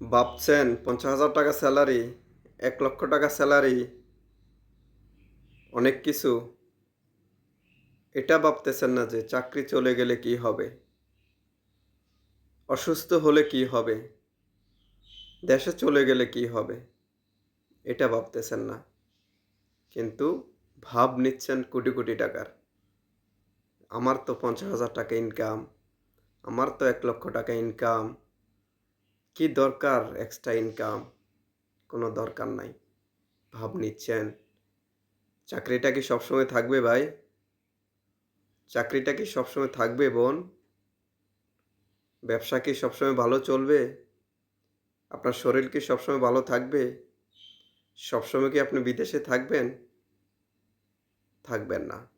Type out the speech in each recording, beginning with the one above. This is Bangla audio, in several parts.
ভাবছেন পঞ্চাশ হাজার টাকা স্যালারি, এক লক্ষ টাকা স্যালারি, অনেক কিছু। এটা ভাবতেছেন না যে চাকরি চলে গেলে কি হবে? অসুস্থ হলে কি হবে? দেশে চলে গেলে কি হবে? এটা ভাবতেছেন না। কিন্তু ভাব নিচ্ছেন কোটি কোটি টাকার। আমার তো পঞ্চাশ হাজার টাকা ইনকাম আমার তো এক লক্ষ টাকা ইনকাম কি দরকার এক্সট্রা ইনকাম কোনো দরকার নাই। ভাব নিচ্ছেন। চাকরিটা কি সবসময় থাকবে ভাই? চাকরিটা কি সবসময় থাকবে বোন? ব্যবসা কি সবসময় ভালো চলবে? আপনার শরীর কি সবসময় ভালো থাকবে? সবসময় কি আপনি বিদেশে থাকবেন? থাকবেন না।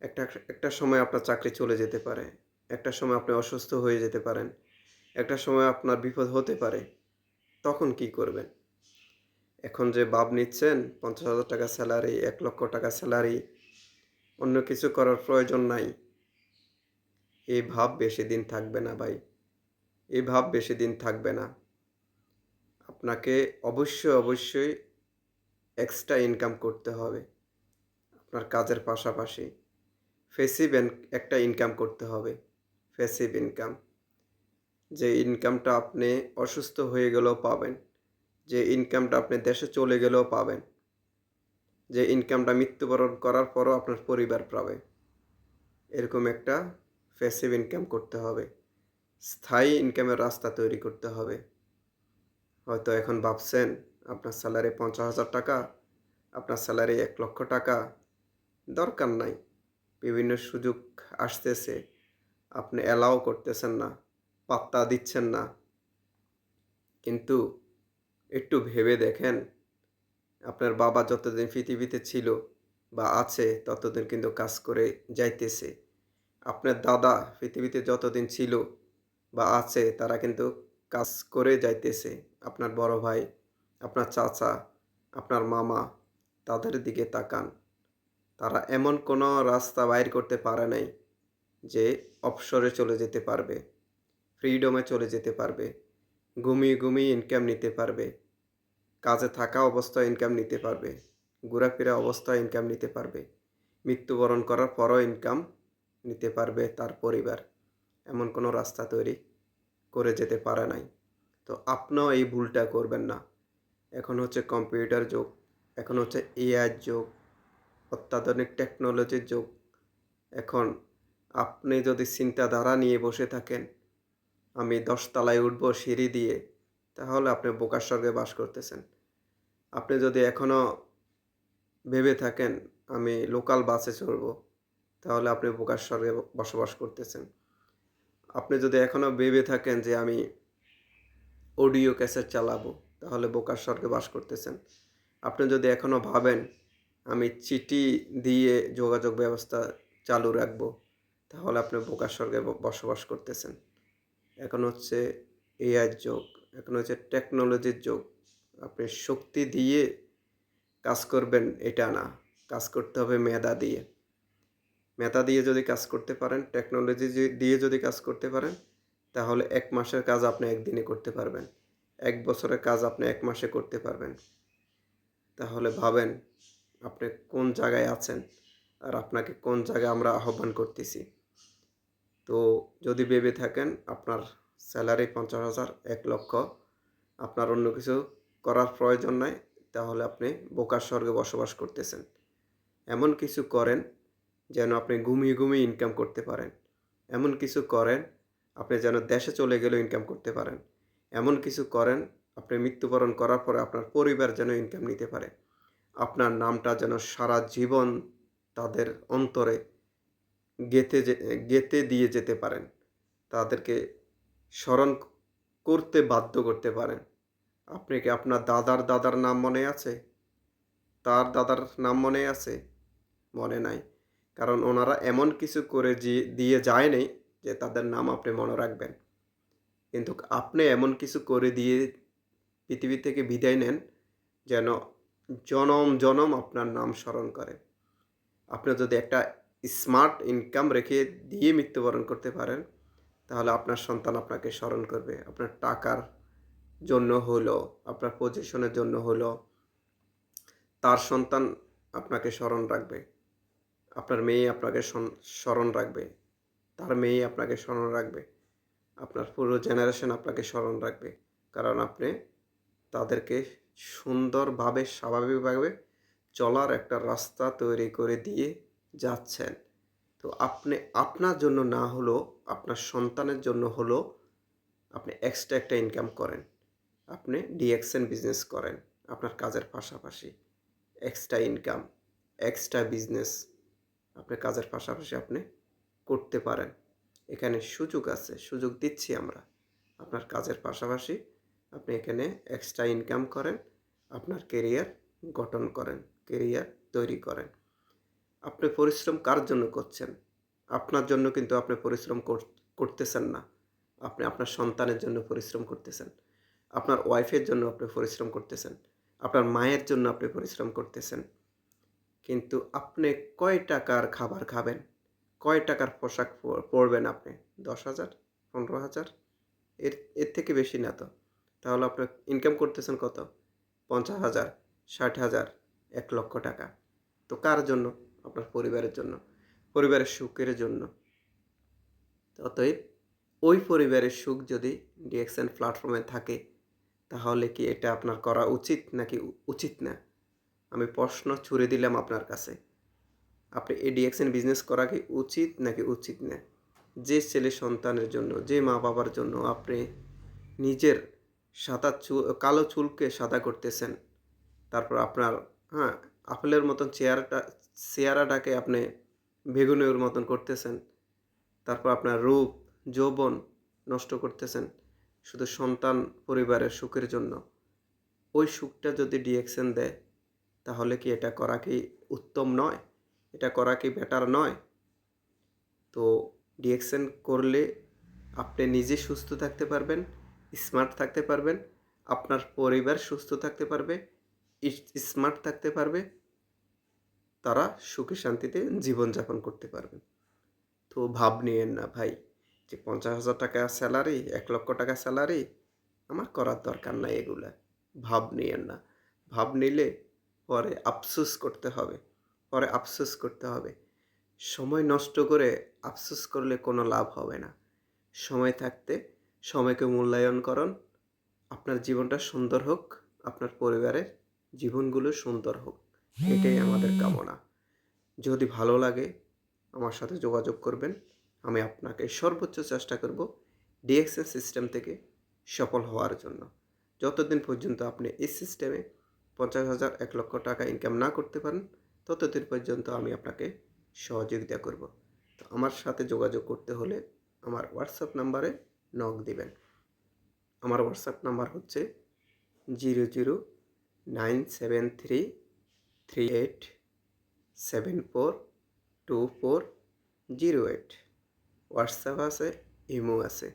একটা একটা সময় আপনার চাকরি চলে যেতে পারে। একটা সময় আপনি অসুস্থ হয়ে যেতে পারেন। একটা সময় আপনার বিপদ হতে পারে, তখন কি করবেন? এখন যে ভাব নিচ্ছেন, পঞ্চাশ হাজার টাকা স্যালারি এক লক্ষ টাকা স্যালারি অন্য কিছু করার প্রয়োজন নাই। এই ভাব বেশি দিন থাকবে না ভাই। এই ভাব বেশি দিন থাকবে না। আপনাকে অবশ্যই অবশ্যই এক্সট্রা ইনকাম করতে হবে। আপনার কাজের পাশাপাশি ফেসিভ একটা ইনকাম করতে হবে। ফেসিভ ইনকাম যে ইনকামটা আপনি অসুস্থ হয়ে গেলেও পাবেন, যে ইনকামটা আপনি দেশে চলে গেলেও পাবেন, যে ইনকামটা মৃত্যুবরণ করার পরও আপনার পরিবার পাবে। এরকম একটা ফেসিভ ইনকাম করতে হবে, স্থায়ী ইনকামের রাস্তা তৈরি করতে হবে। হয়তো এখন ভাবছেন, আপনার স্যালারি পঞ্চাশ হাজার টাকা, আপনার স্যালারি এক লক্ষ টাকা, দরকার নাই। বিভিন্ন সুযোগ আসতেছে, আপনি অ্যালাও করতেছেন না। পাত্তা দিচ্ছেন না। কিন্তু একটু ভেবে দেখেন, আপনার বাবা যতদিন পৃথিবীতে ছিল বা আছে, ততদিন কিন্তু কাজ করে যাইতেছে। আপনার দাদা পৃথিবীতে যতদিন ছিল বা আছে, তারা কিন্তু কাজ করে যাইতেছে। আপনার বড় ভাই, আপনার চাচা, আপনার মামা, তাদের দিকে তাকান। তারা এমন কোনো রাস্তা বাইর করতে পারে নাই যে অবসরে চলে যেতে পারবে। ফ্রিডমে চলে যেতে পারবে। ঘুমিয়ে ঘুমিয়ে ইনকাম নিতে পারবে। কাজে থাকা অবস্থায় ইনকাম নিতে পারবে। ঘোরাফেরা অবস্থায় ইনকাম নিতে পারবে। মৃত্যুবরণ করার পরও ইনকাম নিতে পারবে তার পরিবার। এমন কোনো রাস্তা তৈরি করে যেতে পারে নাই। তো আপনিও এই ভুলটা করবেন না। এখন হচ্ছে কম্পিউটার যুগ। এখন হচ্ছে এআই যুগ। অত্যাধুনিক টেকনোলজির যুগ। এখন আপনি যদি চিন্তাধারা নিয়ে বসে থাকেন আমি দশতলায় উঠবো সিঁড়ি দিয়ে, তাহলে আপনি বোকার স্বর্গে বাস করতেছেন। আপনি যদি এখনও ভেবে থাকেন আমি লোকাল বাসে চড়ব, তাহলে আপনি বোকার স্বর্গে বসবাস করতেছেন। আপনি যদি এখনও ভেবে থাকেন যে আমি অডিও ক্যাসেট চালাবো, তাহলে বোকার স্বর্গে বাস করতেছেন। আপনি যদি এখনও ভাবেন আমি চিঠি দিয়ে যোগাযোগ ব্যবস্থা চালু রাখব, তাহলে আপনি বোকার স্বর্গে বসবাস করতেছেন। এখন হচ্ছে এআই যুগ, এখন হচ্ছে টেকনোলজির যুগ। আপনি শক্তি দিয়ে কাজ করবেন, এটা না। কাজ করতে হবে মেধা দিয়ে। মেধা দিয়ে যদি কাজ করতে পারেন টেকনোলজি দিয়ে যদি কাজ করতে পারেন, তাহলে এক মাসের কাজ আপনি একদিনে করতে পারবেন। এক বছরের কাজ আপনি এক মাসে করতে পারবেন। তাহলে ভাবেন আপনি কোন জায়গায় আছেন আর আপনাকে কোন জায়গায় আমরা আহ্বান করতেছি। তো যদি ভেবে থাকেন আপনার স্যালারি পঞ্চাশ হাজার, এক লক্ষ, আপনার অন্য কিছু করার প্রয়োজন নাই, তাহলে আপনি বোকার স্বর্গে বসবাস করতেছেন। এমন কিছু করেন যেন আপনি ঘুমিয়ে ঘুমিয়ে ইনকাম করতে পারেন। এমন কিছু করেন আপনি যেন দেশে চলে গেলেও ইনকাম করতে পারেন। এমন কিছু করেন আপনি মৃত্যুবরণ করার পরে আপনার পরিবার যেন ইনকাম নিতে পারে। আপনার নামটা যেন সারা জীবন তাদের অন্তরে গেতে গেতে দিয়ে যেতে পারেন। তাদেরকে স্মরণ করতে বাধ্য করতে পারেন। আপনি কি আপনার দাদার দাদার নাম মনে আছে? তার দাদার নাম মনে আছে? মনে নাই। কারণ ওনারা এমন কিছু করে দিয়ে যায়নি যে তাদের নাম আপনি মনে রাখবেন। কিন্তু আপনি এমন কিছু করে দিয়ে পৃথিবী থেকে বিদায় নেন যেন জনম জনম আপনার নাম স্মরণ করে। আপনি যদি একটা স্মার্ট ইনকাম রেখে দিয়ে মৃত্যুবরণ করতে পারেন, তাহলে আপনার সন্তান আপনাকে স্মরণ করবে। আপনার টাকার জন্য হলো, আপনার পজিশনের জন্য হলো, তার সন্তান আপনাকে স্মরণ রাখবে। আপনার মেয়ে আপনাকে স্মরণ রাখবে। তার মেয়ে আপনাকে স্মরণ রাখবে। আপনার পুরো জেনারেশন আপনাকে স্মরণ রাখবে। কারণ আপনি তাদেরকে সুন্দরভাবে, স্বাভাবিকভাবে চলার একটা রাস্তা তৈরি করে দিয়ে যাচ্ছেন। তো আপনি, আপনার জন্য না হলেও, আপনার সন্তানের জন্য হলো আপনি এক্সট্রা একটা ইনকাম করেন। আপনি ডিএক্সএন বিজনেস করেন, আপনার কাজের পাশাপাশি। এক্সট্রা ইনকাম এক্সট্রা বিজনেস আপনি কাজের পাশাপাশি আপনি করতে পারেন। এখানে সুযোগ আছে, সুযোগ দিচ্ছি আমরা। আপনার কাজের পাশাপাশি আপনি এখানে এক্সট্রা ইনকাম করেন, আপনার কেরিয়ার গঠন করেন কেরিয়ার তৈরি করেন। আপনি পরিশ্রম কার জন্য করছেন? আপনার জন্য কিন্তু আপনি পরিশ্রম কর- করতেছেন না। আপনি আপনার সন্তানের জন্য পরিশ্রম করতেছেন। আপনার ওয়াইফের জন্য আপনি পরিশ্রম করতেছেন। আপনার মায়ের জন্য আপনি পরিশ্রম করতেছেন। কিন্তু আপনি কয় টাকার খাবার খাবেন? কয় টাকার পোশাক পর- পরবেন আপনি? দশ হাজার? পনেরো হাজার? এর এর থেকে বেশি না তো। তাহলে আপনি ইনকাম করতেছেন কত? পঞ্চাশ হাজার, ষাট হাজার, এক লক্ষ টাকা। তো কার জন্য? আপনার পরিবারের জন্য, পরিবারের সুখের জন্য। অতএব ওই পরিবারের সুখ যদি ডিএক্সএন প্ল্যাটফর্মে থাকে, তাহলে কি এটা আপনার করা উচিত নাকি উচিত না? আমি প্রশ্ন ছুড়ে দিলাম আপনার কাছে। আপনি এই ডিএক্সএন বিজনেস করা কি উচিত নাকি উচিত না? যে ছেলে সন্তানের জন্য, যে মা বাবার জন্য আপনি নিজের সাদা চুল কালো চুলকে সাদা করতেছেন, তারপর আপনার হ্যাঁ আপেলের মতন চেয়ারটা, চেয়ারাটাকে আপনি বেগুনের মতন করতেছেন। তারপর আপনার রূপ, যৌবন নষ্ট করতেছেন শুধু সন্তান, পরিবারের সুখের জন্য। ওই সুখটা যদি ডিএকশন দেয়, তাহলে কি এটা করা কি উত্তম নয়? এটা করা কি বেটার নয়? তো ডিএকশন করলে আপনি নিজে সুস্থ থাকতে পারবেন স্মার্ট থাকতে পারবেন, আপনার পরিবার সুস্থ থাকতে পারবে স্মার্ট থাকতে পারবে, তারা সুখে শান্তিতে জীবনযাপন করতে পারবে। তো ভাব নিয়েন না ভাই, যে পঞ্চাশ হাজার টাকা স্যালারি এক লক্ষ টাকা স্যালারি আমার করার দরকার নাই এগুলা। ভাব নিয়েন না। ভাব নিলে পরে আফসোস করতে হবে, পরে আফসোস করতে হবে। সময় নষ্ট করে আফসোস করলে কোনো লাভ হবে না। সময় থাকতে সময়কে মূল্যায়ন করুন। আপনার জীবনটা সুন্দর হোক, আপনার পরিবারের জীবনগুলো সুন্দর হোক। এটাই আমাদের কামনা। যদি ভালো লাগে, আমার সাথে যোগাযোগ করবেন। আমি আপনাকে সর্বোচ্চ চেষ্টা করব ডিএক্সএন সিস্টেম থেকে সফল হওয়ার জন্য। যতদিন পর্যন্ত আপনি এই সিস্টেমে পঞ্চাশ হাজার এক লক্ষ টাকা ইনকাম না করতে পারেন, ততদিন পর্যন্ত আমি আপনাকে সহযোগিতা করব। তো আমার সাথে যোগাযোগ করতে হলে আমার হোয়াটসঅ্যাপ নাম্বারে নক দিবেন। আমার হোয়াটসঅ্যাপ নাম্বার হচ্ছে zero zero nine seven three three eight seven four two four zero eight. WhatsApp আছে, ইমো আছে,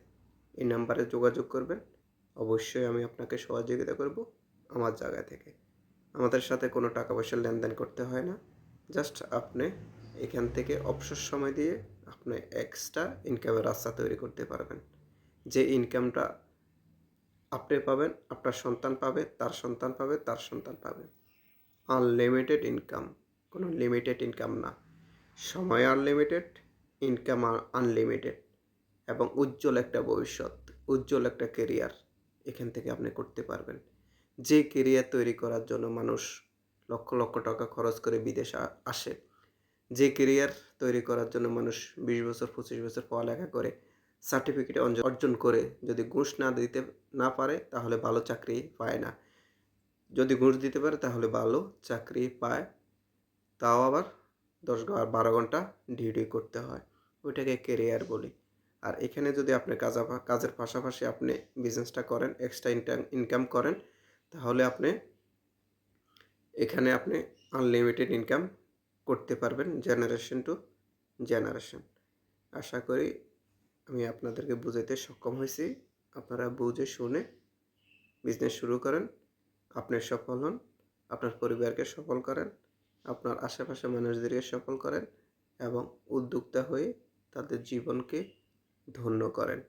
এই নাম্বারে যোগাযোগ করবেন। অবশ্যই আমি আপনাকে সহযোগিতা করব আমার জায়গা থেকে। আমাদের সাথে কোনো টাকা পয়সা লেনদেন করতে হয় না। জাস্ট আপনি এখান থেকে অবসর সময় দিয়ে আপনি এক্সট্রা ইনকামের রাস্তা তৈরি করতে পারবেন। যে ইনকামটা আপনি পাবেন, আপনার সন্তান পাবে, তার সন্তান পাবে, তার সন্তান পাবে। আনলিমিটেড ইনকাম কোনো লিমিটেড ইনকাম না। সময় আনলিমিটেড ইনকাম আনলিমিটেড এবং উজ্জ্বল একটা ভবিষ্যৎ, উজ্জ্বল একটা কেরিয়ার এখান থেকে আপনি করতে পারবেন। যে কেরিয়ার তৈরি করার জন্য মানুষ লক্ষ লক্ষ টাকা খরচ করে বিদেশে আসে, যে কেরিয়ার তৈরি করার জন্য মানুষ বিশ বছর, পঁচিশ বছর পড়ালেখা করে সার্টিফিকেট অর্জন করে যদি ঘুষ না দিতে, না পারে, তাহলে ভালো চাকরি পায় না। যদি ঘুষ দিতে পারে, তাহলে ভালো চাকরি পায়। তাও আবার দশ বারো ঘণ্টা ডিউটি করতে হয়। ওইটাকে কেরিয়ার বলি। আর এখানে যদি আপনি কাজা কাজের পাশাপাশি আপনি বিজনেসটা করেন এক্সট্রা ইনকাম করেন, তাহলে আপনি এখানে আপনি আনলিমিটেড ইনকাম করতে পারবেন জেনারেশন টু জেনারেশন আশা করি আমি আপনাদেরকে বুঝাইতে সক্ষম হয়েছি। আপনারা বুঝে শুনে বিজনেস শুরু করেন। আপনি সফল হন, আপনার পরিবারকে সফল করেন, আপনার আশেপাশে মানুষদেরকে সফল করেন এবং উদ্যোক্তা হয়ে তাদের জীবনকে ধন্য করেন।